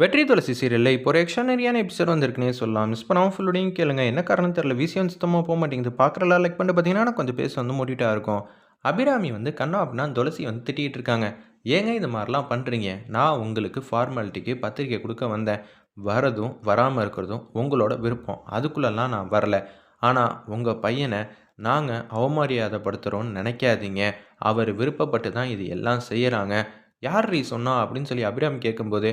வெற்றி துளசி சீரியலில் இப்போ ஒரு எக்ஸ்ட்ரானரியான எபிசோட் வந்திருக்குனே சொல்லலாம். மிஸ் பண்ணாமல் ஃபுல்லோடையும் கேளுங்க. என்ன காரணம் தெரியல. விஷயம் சுத்தமாக போக மாட்டேங்குது. பார்க்குறலாம் லைக் பண்ணிட்டு பார்த்தீங்கன்னா கொஞ்சம் பேச வந்து மூடிட்டா இருக்கும். அபிராமி வந்து கண்ணா அப்படின்னா துளசி வந்து திட்டிகிட்டு இருக்காங்க. ஏங்க இது மாதிரிலாம் பண்ணுறீங்க நான் உங்களுக்கு ஃபார்மாலிட்டிக்கு பத்திரிக்கை கொடுக்க வந்தேன். வரதும் வராமல் இருக்கிறதும் உங்களோட விருப்பம். அதுக்குள்ளெல்லாம் நான் வரல. ஆனால் உங்கள் பையனை நாங்கள் அவமரியாதைப்படுத்துகிறோன்னு நினைக்காதீங்க. அவர் விருப்பப்பட்டு தான் இது எல்லாம் செய்கிறாங்க யார் ரீ சொன்னா அப்படின்னு சொல்லி அபிராமி கேட்கும்போது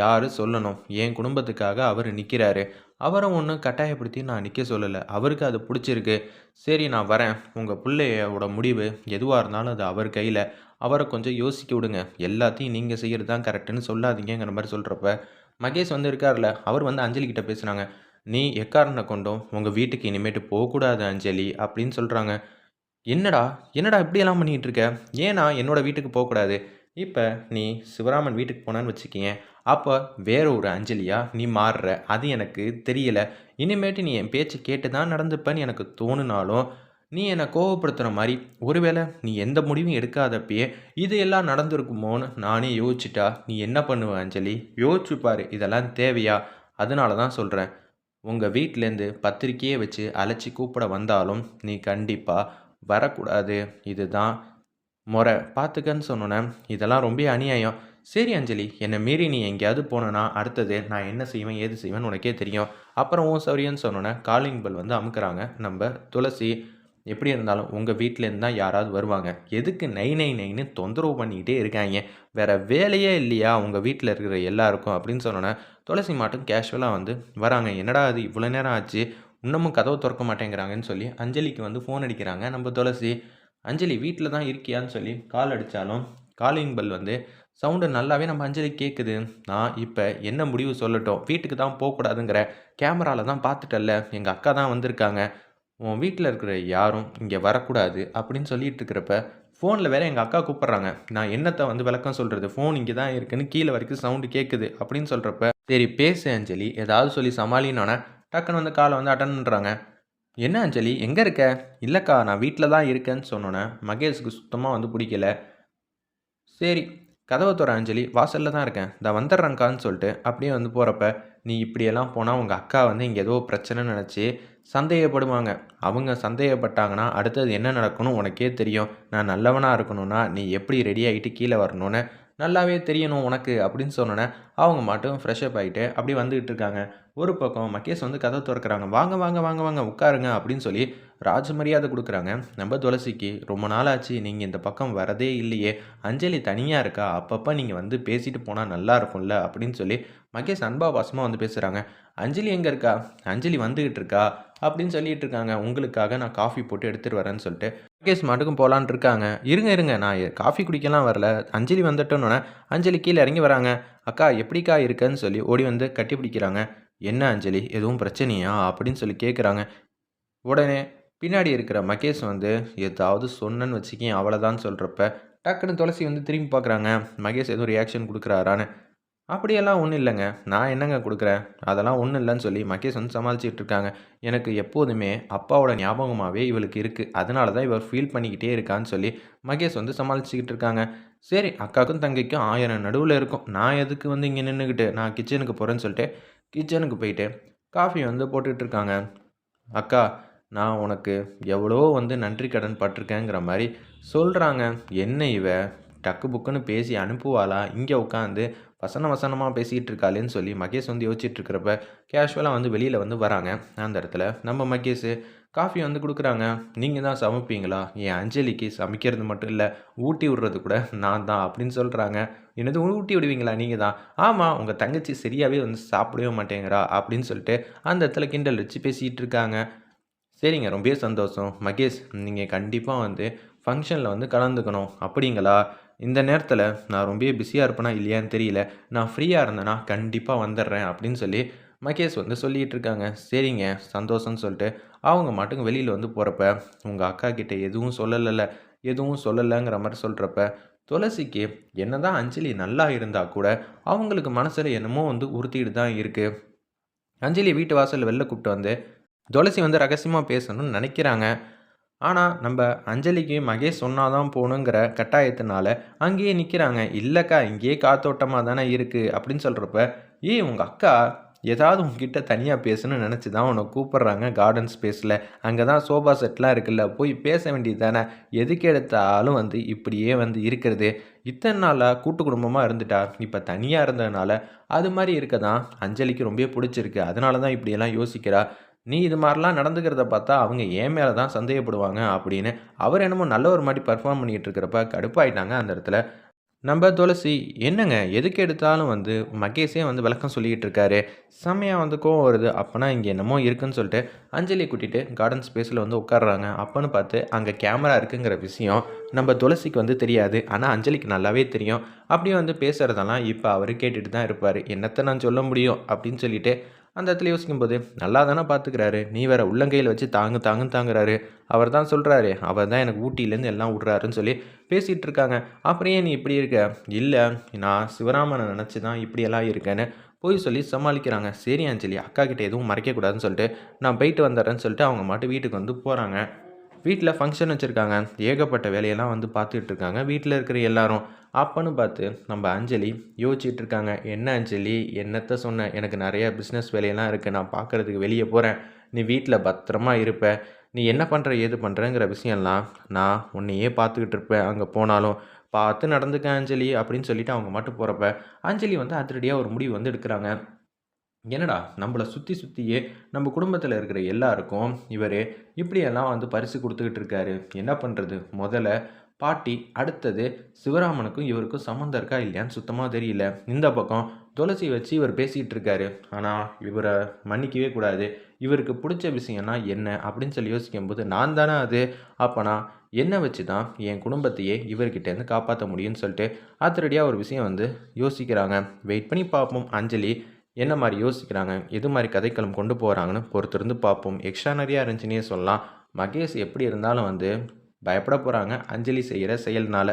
யார் சொல்லணும்? என் குடும்பத்துக்காக அவர் நிற்கிறாரு அவரை ஒன்றும் கட்டாயப்படுத்தி நான் நிற்க சொல்லலை. அவருக்கு அது பிடிச்சிருக்கு. சரி நான் வரேன். உங்கள் பிள்ளையோட முடிவு எதுவாக இருந்தாலும் அது அவர் கையில். அவரை கொஞ்சம் யோசிக்க விடுங்க. எல்லாத்தையும் நீங்கள் செய்கிறது தான் கரெக்டுன்னு சொல்லாதீங்கிற மாதிரி சொல்கிறப்ப மகேஷ் வந்து இருக்கார்ல அவர் வந்து அஞ்சலி கிட்டே பேசுகிறாங்க நீ எக்காரனை கொண்டும் உங்கள் வீட்டுக்கு இனிமேட்டு போகக்கூடாது அஞ்சலி அப்படின்னு சொல்கிறாங்க என்னடா? என்னடா இப்படியெல்லாம் பண்ணிகிட்டு இருக்க? ஏன்னா என்னோடய வீட்டுக்கு போகக்கூடாது. இப்போ நீ சிவராமன் வீட்டுக்கு போனான்னு வச்சுக்கிங்க. அப்போ வேற ஒரு அஞ்சலியா நீ மாறுற? அது எனக்கு தெரியலை. இனிமேட்டு நீ என் பேச்சு கேட்டு தான் நடந்துப்பேன்னு எனக்கு தோணுனாலும் நீ என்னை கோவப்படுத்துகிற மாதிரி ஒருவேளை நீ எந்த முடிவும் எடுக்காதப்பயே இது எல்லாம் நடந்திருக்குமோன்னு நானே யோசிச்சிட்டா நீ என்ன பண்ணுவ அஞ்சலி? யோசிச்சு இதெல்லாம் தேவையா? அதனால தான் சொல்கிறேன் உங்கள் வீட்டிலேருந்து பத்திரிக்கையே வச்சு அழைச்சி கூப்பிட வந்தாலும் நீ கண்டிப்பாக வரக்கூடாது. இதுதான் முறை. பார்த்துக்கன்னு சொன்னோன்னே இதெல்லாம் ரொம்ப அநியாயம். சரி அஞ்சலி என்னை மீறி நீ எங்கேயாவது போனேன்னா அடுத்தது நான் என்ன செய்வேன் ஏது செய்வேன்னு உனக்கே தெரியும். அப்புறம் உன் சௌரியன்னு சொன்னோன்னே காலிங் பெல் வந்து அமுக்குறாங்க. நம்ம துளசி எப்படி இருந்தாலும் உங்கள் வீட்டிலேருந்து தான் யாராவது வருவாங்க. எதுக்கு நை நை நைன்னு தொந்தரவு பண்ணிக்கிட்டே இருக்காங்க. வேறு வேலையே இல்லையா உங்கள் வீட்டில் இருக்கிற எல்லாருக்கும் அப்படின்னு சொன்னோன்னே துளசி மாட்டும் கேஷுவலாக வந்து வராங்க என்னடா அது இவ்வளோ நேரம் ஆச்சு? இன்னமும் கதவை திறக்க மாட்டேங்கிறாங்கன்னு சொல்லி அஞ்சலிக்கு வந்து ஃபோன் அடிக்கிறாங்க நம்ம துளசி. அஞ்சலி வீட்டில் தான் இருக்கியான்னு சொல்லி கால் அடித்தாலும் காலிங் பெல் வந்து சவுண்டு நல்லாவே நம்ம அஞ்சலி கேட்குது நான் இப்போ என்ன முடிவு சொல்லட்டும்? வீட்டுக்கு தான் போகக்கூடாதுங்கிற கேமராவில் தான் பார்த்துட்டல்ல. எங்கள் அக்கா தான் வந்திருக்காங்க. உன் வீட்டில் இருக்கிற யாரும் இங்கே வரக்கூடாது அப்படின்னு சொல்லிட்டு இருக்கிறப்ப ஃபோனில் வேறு எங்கள் அக்கா கூப்பிட்றாங்க. நான் என்னத்தை வந்து விளக்கம் சொல்கிறது ஃபோன் இங்கே தான் இருக்குன்னு கீழே வரைக்கும் சவுண்டு கேட்குது அப்படின்னு சொல்கிறப்ப சரி பேசு அஞ்சலி. ஏதாவது சொல்லி சமாளினானே டக்குன்னு வந்து காலை வந்து அட்டன் பண்ணுறாங்க என்ன அஞ்சலி? எங்கே இருக்க? இல்லைக்கா நான் வீட்டில் தான் இருக்கேன்னு சொன்னோன்னே மகேஷுக்கு சுத்தமாக வந்து பிடிக்கல. சரி கதவை தோற அஞ்சலி வாசலில் தான் இருக்கேன். இந்த வந்துடுறேங்கான்னு சொல்லிட்டு அப்படியே வந்து போகிறப்ப நீ இப்படியெல்லாம் போனால் உங்கள் அக்கா வந்து இங்கே ஏதோ பிரச்சனைன்னு நினச்சி சந்தேகப்படுவாங்க. அவங்க சந்தேகப்பட்டாங்கன்னா அடுத்தது என்ன நடக்கணும் உனக்கே தெரியும். நான் நல்லவனாக இருக்கணும்னா நீ எப்படி ரெடி ஆகிட்டு கீழே வரணும்னு நல்லாவே தெரியணும் உனக்கு அப்படின்னு சொன்னோன்னே அவங்க மட்டும் ஃப்ரெஷ்அப் ஆகிட்டு அப்படி வந்துக்கிட்டு இருக்காங்க. ஒரு பக்கம் மகேஷ் வந்து கதை திறக்கிறாங்க. வாங்க வாங்க வாங்க வாங்க உட்காருங்க அப்படின்னு சொல்லி ராஜ மரியாதை கொடுக்குறாங்க. நம்ம துளசிக்கு ரொம்ப நாள் ஆச்சு நீங்கள் இந்த பக்கம் வரதே இல்லையே. அஞ்சலி தனியாக இருக்கா? அப்பப்போ நீங்கள் வந்து பேசிட்டு போனால் நல்லா இருக்கும்ல அப்படின்னு சொல்லி மகேஷ் அன்பா பாசமாக வந்து பேசுகிறாங்க அஞ்சலி எங்கே இருக்கா? அஞ்சலி வந்துக்கிட்டு இருக்கா? அப்படின்னு சொல்லிட்டு இருக்காங்க. உங்களுக்காக நான் காஃபி போட்டு எடுத்துகிட்டு வரேன்னு சொல்லிட்டு மகேஷ் மாட்டுக்கும் போகலான் இருக்காங்க. இருங்க இருங்க. நான் காஃபி குடிக்கலாம் வரல. அஞ்சலி வந்துட்டோன்னே அஞ்சலி கீழே இறங்கி வராங்க. அக்கா எப்படிக்கா இருக்குன்னு சொல்லி ஓடி வந்து கட்டி பிடிக்கிறாங்க. என்ன அஞ்சலி? எதுவும் பிரச்சனையா? அப்படின்னு சொல்லி கேட்குறாங்க உடனே பின்னாடி இருக்கிற மகேஷ் வந்து ஏதாவது சொன்னேன்னு வச்சுக்கேன் அவ்வளோதான் சொல்கிறப்ப டக்குன்னு துளசி வந்து திரும்பி பார்க்குறாங்க மகேஷ் எதுவும் ரியாக்ஷன் கொடுக்குறாரான்னு. அப்படியெல்லாம் ஒன்றும் இல்லைங்க. நான் என்னங்க கொடுக்குறேன்? அதெல்லாம் ஒன்றும் இல்லைன்னு சொல்லி மகேஷ் வந்து சமாளிச்சிட்டு இருக்காங்க. எனக்கு எப்போதுமே அப்பாவோட ஞாபகமாகவே இவளுக்கு இருக்குது அதனால தான் இவர் ஃபீல் பண்ணிக்கிட்டே இருக்கான்னு சொல்லி மகேஷ் வந்து சமாளிச்சுக்கிட்டு இருக்காங்க. சரி அக்காவுக்கும் தங்கைக்கும் ஆயிரம் நடுவில் இருக்கும். நான் எதுக்கு வந்து இங்கே நின்றுக்கிட்டு நான் கிச்சனுக்கு போகிறேன்னு சொல்லிட்டு கிச்சனுக்கு போயிட்டு காஃபி வந்து போட்டுட்ருக்காங்க. அக்கா நான் உனக்கு எவ்வளோ வந்து நன்றி கடன் பட்டிருக்கேங்கிற மாதிரி சொல்கிறாங்க என்ன இவ? டக்கு புக்குன்னு பேசி அனுப்புவாளா? இங்கே உட்காந்து வசன வசனமாக பேசிகிட்டு இருக்காளேன்னு சொல்லி மகேஷ் வந்து யோசிச்சுட்டு இருக்கிறப்ப கேஷுவலாக வந்து வெளியில் வந்து வராங்க. அந்த இடத்துல நம்ம மகேஷ் காஃபி வந்து கொடுக்குறாங்க. நீங்கள் தான் சமைப்பீங்களா? என் அஞ்சலிக்கு சமைக்கிறது மட்டும் இல்லை ஊட்டி விடுறது கூட நான் தான் அப்படின்னு சொல்கிறாங்க என்னது ஊட்டி விடுவீங்களா? நீங்கள் தான்? ஆமாம் உங்கள் தங்கச்சி சரியாகவே வந்து சாப்பிடவே மாட்டேங்கிறா அப்படின்னு சொல்லிட்டு அந்த இடத்துல கிண்டல் வச்சு பேசிகிட்டு இருக்காங்க சரிங்க ரொம்ப சந்தோஷம். மகேஷ் நீங்கள் கண்டிப்பாக வந்து ஃபங்க்ஷனில் வந்து கலந்துக்கணும். அப்படிங்களா? இந்த நேரத்தில் நான் ரொம்ப பிஸியாக இருப்பேனா இல்லையான்னு தெரியல. நான் ஃப்ரீயாக இருந்தேன்னா கண்டிப்பாக வந்துடுறேன் அப்படின்னு சொல்லி மகேஷ் வந்து சொல்லிகிட்டு இருக்காங்க. சரிங்க சந்தோஷம்னு சொல்லிட்டு. அவங்க மாட்டுக்கு வெளியில் வந்து போகிறப்ப உங்கள் அக்கா கிட்டே எதுவும் சொல்லலைல்ல எதுவும் சொல்லலைங்கிற மாதிரி சொல்கிறப்ப துளசிக்கு என்ன தான் அஞ்சலி நல்லா இருந்தால் கூட அவங்களுக்கு மனசில் என்னமோ வந்து உறுத்திட்டு தான் இருக்குது அஞ்சலி வீட்டு வாசலில் வெளில கூப்பிட்டு வந்து துளசி வந்து ரகசியமாக பேசணும்னு நினைக்கிறாங்க. ஆனால் நம்ம அஞ்சலிக்கு மகேஷ் சொன்னாதான் போகணுங்கிற கட்டாயத்தினால அங்கேயே நிற்கிறாங்க இல்லைக்கா இங்கேயே காத்தோட்டமாக தானே இருக்குது அப்படின்னு சொல்கிறப்ப ஏய் உங்கள் அக்கா ஏதாவது உங்ககிட்ட தனியாக பேசணும்னு நினச்சி தான் உன்னை கூப்பிட்றாங்க கார்டன் ஸ்பேஸில் அங்கே தான் சோஃபா செட்லாம் இருக்குல்ல போய் பேச வேண்டியது தானே எதுக்கு எடுத்தாலும் வந்து இப்படியே வந்து இருக்கிறது. இத்தனை நாளாக கூட்டு குடும்பமாக இருந்துட்டா. இப்போ தனியாக இருந்ததுனால அது மாதிரி இருக்க தான் அஞ்சலிக்கு ரொம்ப பிடிச்சிருக்கு. அதனால தான் இப்படியெல்லாம் யோசிக்கிறா. நீ இது மாதிரிலாம் நடந்துக்கிறத பார்த்தா அவங்க ஏன் மேலே தான் சந்தேகப்படுவாங்க அப்படின்னு அவர் என்னமோ நல்ல ஒரு மாதிரி பர்ஃபார்ம் பண்ணிகிட்டு இருக்கிறப்ப கடுப்பாயிட்டாங்க அந்த இடத்துல. நம்ம துளசி என்னங்க? எதுக்கு எடுத்தாலும் வந்து மகேஷே வந்து விளக்கம் சொல்லிக்கிட்டு இருக்காரு. செம்மையாக வந்து கோவம் வருது. அப்போனா இங்கே என்னமோ இருக்குன்னு சொல்லிட்டு அஞ்சலி கூட்டிகிட்டு கார்டன் ஸ்பேஸில் வந்து உட்காடுறாங்க அப்போன்னு பார்த்து அங்கே கேமரா இருக்குங்கிற விஷயம் நம்ம துளசிக்கு வந்து தெரியாது. ஆனால் அஞ்சலிக்கு நல்லாவே தெரியும். அப்படியே வந்து பேசுகிறதெல்லாம் இப்போ அவர் கேட்டுட்டு தான் இருப்பார். என்னத்தை நான் சொல்ல முடியும்? அப்படின்னு சொல்லிட்டு அந்த இடத்துல யோசிக்கும்போது நல்லா தானே பார்த்துக்கிறாரு நீ வேற உள்ளங்கையில் வச்சு தாங்கு தாங்கு தாங்குறாரு. அவர் தான் சொல்கிறாரு அவர் தான் எனக்கு ஊட்டியிலேருந்து எல்லாம் விட்றாருன்னு சொல்லி பேசிகிட்டு இருக்காங்க. அப்புறம் ஏன் நீ இப்படி இருக்க? இல்லை நான் சிவராமனை நினச்சி தான் இப்படியெல்லாம் இருக்கேன்னு போய் சொல்லி சமாளிக்கிறாங்க. சரி அஞ்சலி அக்கா கிட்டே எதுவும் மறைக்கக்கூடாதுன்னு சொல்லிட்டு நான் போயிட்டு வந்துடுறேன்னு சொல்லிட்டு அவங்க மட்டும் வீட்டுக்கு வந்து போகிறாங்க வீட்டில் ஃபங்க்ஷன் வச்சுருக்காங்க. ஏகப்பட்ட வேலையெல்லாம் வந்து பார்த்துட்டு இருக்காங்க. வீட்டில் இருக்கிற எல்லாரும் அப்பன்னு பார்த்து நம்ம அஞ்சலி யோசிச்சுட்டு இருக்காங்க. என்ன அஞ்சலி? என்னத்த சொன்ன? எனக்கு நிறைய பிஸ்னஸ் வேலையெல்லாம் இருக்குது நான் பார்க்குறதுக்கு வெளியே போகிறேன் நீ வீட்டில் பத்திரமா இருப்ப. நீ என்ன பண்ணுற ஏது பண்ணுறங்கிற விஷயம்லாம் நான் உன்னையே பார்த்துக்கிட்டு இருப்பேன். அங்கே போனாலும் பார்த்து நடந்துக்க அஞ்சலி அப்படின்னு சொல்லிட்டு அவங்க மட்டும் போகிறப்ப அஞ்சலி வந்து அதிரடியாக ஒரு முடிவு வந்து எடுக்கிறாங்க. என்னடா நம்மளை சுற்றி சுற்றியே நம்ம குடும்பத்தில் இருக்கிற எல்லாருக்கும் இவர் இப்படியெல்லாம் வந்து பரிசு கொடுத்துக்கிட்டு இருக்காரு. என்ன பண்ணுறது முதல்ல பாட்டி அடுத்தது சிவராமனுக்கும் இவருக்கும் சம்மந்தம் இருக்கா இல்லையான்னு சுத்தமாக தெரியல. இந்த பக்கம் துளசி வச்சு இவர் பேசிகிட்டு இருக்காரு. ஆனால் இவரை மன்னிக்கவே கூடாது. இவருக்கு பிடிச்ச விஷயம்னா என்ன அப்படின்னு சொல்லி யோசிக்கும்போது நான் தானே அது? அப்போனா என்னை வச்சு தான் என் குடும்பத்தையே இவர்கிட்டேருந்து காப்பாற்ற முடியும்னு சொல்லிட்டு ஆத்திரடியாக ஒரு விஷயம் வந்து யோசிக்கிறாங்க. வெயிட் பண்ணி பார்ப்போம் அஞ்சலி. என்ன மாதிரி யோசிக்கிறாங்க? எது மாதிரி கதைக்களம் கொண்டு போகிறாங்கன்னு பொறுத்திருந்து பார்ப்போம். எக்ஸ்ட்ரானரியாக இருந்துச்சுன்னே சொல்லலாம். மகேஷ் எப்படி இருந்தாலும் வந்து பயப்பட போகிறாங்க அஞ்சலி செய்கிற செயல்னால்.